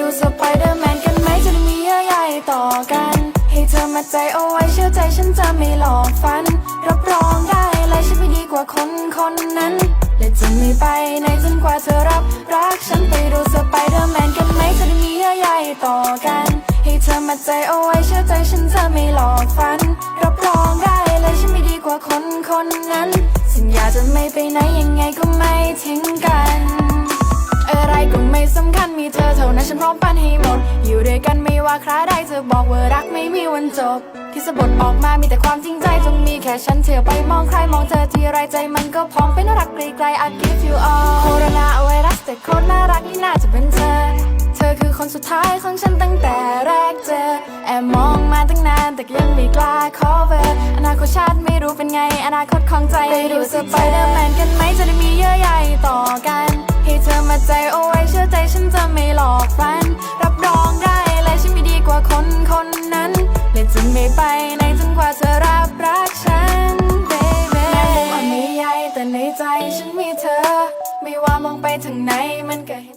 ดูสไปเดอร์แมนกันไหมจะได้มีเยื่อใยต่อกัน ให้เธอมาใจเอาไว้เชื่อใจฉันจะไม่หลอกฝัน รับรองได้เลยฉันไม่ดีกว่าคนคนนั้น และจะไม่ไปไหนจนกว่าเธอรับรักฉันไปดูสไปเดอร์แมนกันไหมจะได้มีเยื่อใยต่อกัน ให้เธอมาใจเอาไว้เชื่อใจฉันจะไม่หลอกฝัน รับรองได้เลยฉันไม่ดีกว่าคนคนนั้น สัญญาจะไม่ไปไหนยังไงก็ไม่ทิ้งกัน ฉันพร้อมปันให้หมด อยู่ด้วยกันไม่ว่าใครได้เธอบอกว่ารักไม่มีวันจบ ที่สะบดออกมามีแต่ความจริงใจจงมีแค่ฉันเธอไปมองใครมองเธอทีไรใจมันก็พองเป็นรักไกลๆ I give you all โคโรนาไวรัสแต่คนน่ารักนี่น่าจะเป็นเธอ เธอคือคนสุดท้ายของฉันตั้งแต่แรกเจอ แอบมองมาตั้งนานแต่ยังไม่กล้า cover อนาคตชาติไม่รู้เป็นไง อนาคตของใจไปดูสไปเดอร์แมนกันไหมจะได้มีเยื่อใยต่อกัน ให้เธอมาใจเอาไว้เชื่อ ใจฉันจะไม่หลอกฝัน รับรองได้เลยฉันไม่ดีกว่าคนคนนั้นและจะไม่ไปไหนจนกว่าเธอรับรักฉัน baby แม้ว่าไม่ใหญ่แต่ในใจฉันมีเธอ ไม่ว่ามองไปทางไหนมันก็เห็น